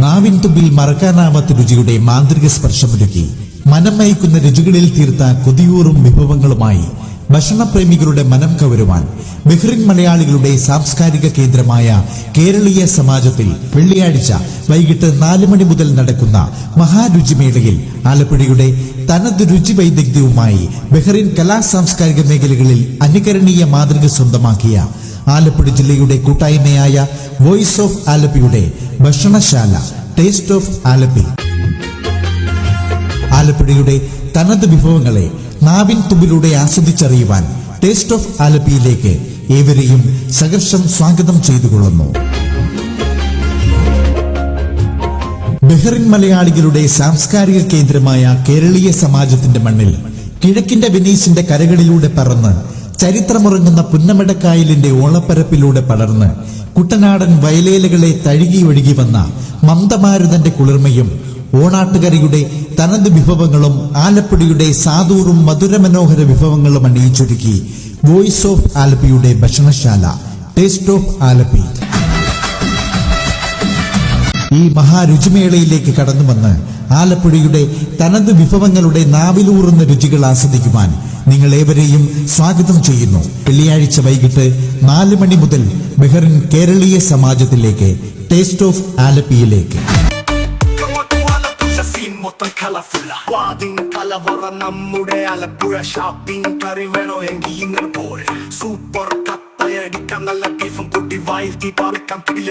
നാവിൻ തുമ്പിൽ മറക്കാനാവാത്ത രുചിയുടെ മാന്ത്രിക സ്പർശമൊരുക്കി മനം മയക്കുന്ന രുചികളിൽ തീർത്ത കൊതിയൂറും വിഭവങ്ങളുമായി ഭക്ഷണപ്രേമികളുടെ മനം കവരുവാൻ ബഹ്റിൻ മലയാളികളുടെ സാംസ്കാരിക കേന്ദ്രമായ കേരളീയ സമാജത്തിൽ വെള്ളിയാഴ്ച വൈകിട്ട് നാല് മണി മുതൽ നടക്കുന്ന മഹാരുചിമേളയിൽ ആലപ്പുഴയുടെ തനത് രുചി വൈദഗ്ധ്യവുമായി ബഹ്റിൻ കലാ സാംസ്കാരിക മേഖലകളിൽ അനുകരണീയ മാതൃക സ്വന്തമാക്കിയ ആലപ്പുഴ ജില്ലയുടെ കൂട്ടായ്മയായ വോയിസ് ഓഫ് ആലപ്പിയുടെ ഭക്ഷണശാല ടേസ്റ്റ് ഓഫ് ആലപ്പി. ആലപ്പുഴയുടെ തനത് വിഭവങ്ങളെ നാവിൻ തുമ്പിലൂടെ ആസ്വദിച്ചറിയുവാൻ ടേസ്റ്റ് ഓഫ് ആലപ്പിയിലേക്ക് ഏവരെയും സഹർഷം സ്വാഗതം ചെയ്തുകൊള്ളുന്നു. ബഹ്റിൻ മലയാളികളുടെ സാംസ്കാരിക കേന്ദ്രമായ കേരളീയ സമാജത്തിന്റെ മണ്ണിൽ കിഴക്കിന്റെ വെനീസിന്റെ കരകളിലൂടെ പറന്ന് ചരിത്രമുറങ്ങുന്ന പുന്നമടക്കായലിന്റെ ഓളപ്പരപ്പിലൂടെ പടർന്ന് കുട്ടനാടൻ വയലേലകളെ തഴുകി ഒഴുകി വന്ന മന്ദമാരുതന്റെ കുളിർമയും ഓണാട്ടുകരയുടെ തനത് വിഭവങ്ങളും ആലപ്പുഴയുടെ സാധൂറും മധുരമനോഹര വിഭവങ്ങളും അണിയിച്ചൊരുക്കി വോയിസ് ഓഫ് ആലപ്പിയുടെ ഭക്ഷണശാല ടേസ്റ്റ് ഓഫ് ആലപ്പി. ഈ മഹാരുചിമേളയിലേക്ക് കടന്നു വന്ന് ആലപ്പുഴയുടെ തനത് വിഭവങ്ങളുടെ നാവിലൂറുന്ന രുചികൾ ആസ്വദിക്കുവാൻ നിങ്ങൾ ഏവരെയും സ്വാഗതം ചെയ്യുന്നു. വെള്ളിയാഴ്ച വൈകിട്ട് നാല് മണി മുതൽ ബഹ്റിൻ കേരളീയ സമാജത്തിലേക്ക് ടേസ്റ്റ് ഓഫ് ആലപ്പിയിലേക്ക്. മൊത്തം കളർഫുള്ള വാദിൻ കലവറ നമ്മുടെ ആലപ്പുഴ ഷാപ്പിംഗ് കറി വേണോ എങ്കിൽ ഇങ്ങനെ പോൾ സൂപ്പർ കത്തയടിക്കാൻ നല്ല ബീഫും കുട്ടി വായിൽ തീ പാവിക്കാൻ പിടില്ല